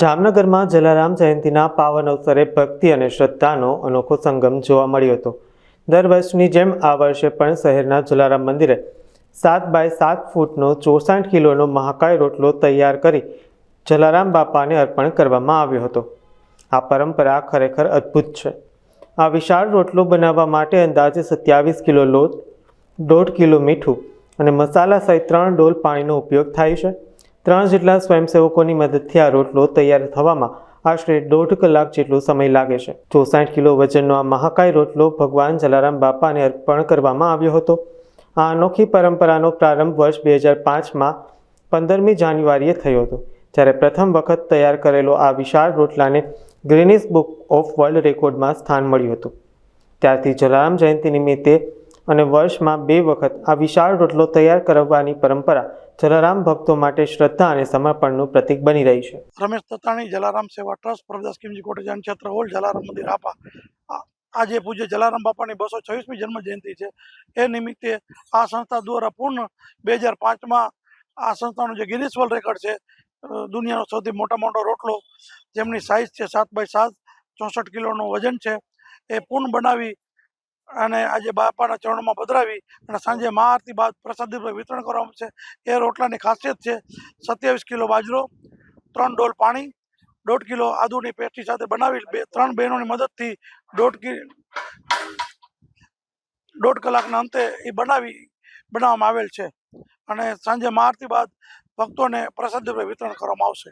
જામનગરમાં જલારામ જયંતિના પાવન અવસરે ભક્તિ અને શ્રદ્ધાનો અનોખો સંગમ જોવા મળ્યો હતો. દર વર્ષની જેમ આ વર્ષે પણ શહેરના જલારામ મંદિરે સાત બાય સાત ફૂટનો ચોસાઠ કિલોનો મહાકાય રોટલો તૈયાર કરી જલારામ બાપાને અર્પણ કરવામાં આવ્યો હતો. આ પરંપરા ખરેખર અદ્ભુત છે. આ વિશાળ રોટલો બનાવવા માટે અંદાજે સત્યાવીસ કિલો લોટ, દોઢ કિલો મીઠું અને મસાલા સહિત ત્રણ ડોલ પાણીનો ઉપયોગ થાય છે. ત્રણ જેટલા સ્વયંસેવકોની મદદથી આ રોટલો તૈયાર થવામાં આશરે દોઢ કલાક જેટલો સમય લાગે છે. ચોસાઠ કિલો વજનનો આ મહાકાય રોટલો ભગવાન જલારામ બાપાને અર્પણ કરવામાં આવ્યો હતો. આ અનોખી પરંપરાનો પ્રારંભ વર્ષ બે હજાર પાંચમાં પંદરમી જાન્યુઆરીએ થયો હતો. જ્યારે પ્રથમ વખત તૈયાર કરેલો આ વિશાળ રોટલાને ગ્રીનિસ બુક ઓફ વર્લ્ડ રેકોર્ડમાં સ્થાન મળ્યું હતું. ત્યારથી જલારામ જયંતિ નિમિત્તે અને વર્ષમાં બે વખત આ વિશાળ રોટલો તૈયાર કરવાની પરંપરા જલારામ ભક્તો માટે શ્રદ્ધા અને સમર્પણનું પ્રતીક બની રહી છે. રમેશ તતાણી, જલારામ સેવા ટ્રસ્ટ, પ્રભદાસ કિમજી કોટેજાન ક્ષેત્ર હોલ જલારામ મંદિર, આપા. આજે પૂજ્ય જલારામ બાપાની બસો છવ્વીસમી જન્મ જયંતિ છે. એ નિમિત્તે આ સંસ્થા દ્વારા પૂર્ણ બે હજાર પાંચમાં આ સંસ્થાનો જે ગિનિસ વર્લ્ડ રેકોર્ડ છે દુનિયાનો સૌથી મોટા મોટો રોટલો, જેમની સાઇઝ છે સાત બાય સાત, ચોસઠ કિલોનું વજન છે, એ પૂર્ણ બનાવી અને આજે બાપાના ચરણોમાં પધરાવી અને સાંજે મહાઆરતી બાદ પ્રસાદી વિતરણ કરવામાં છે એ રોટલાની ખાસિયત છે સત્યાવીસ કિલો બાજરો, ત્રણ ડોલ પાણી, દોઢ કિલો આદુની પેસ્ટી સાથે બનાવી બે, ત્રણ બહેનોની મદદથી દોઢ કિ, દોઢ કલાકના અંતે એ બનાવી, બનાવવામાં આવેલ છે. અને સાંજે મહાઆરતી બાદ ભક્તોને પ્રસાદ વિતરણ કરવામાં આવશે.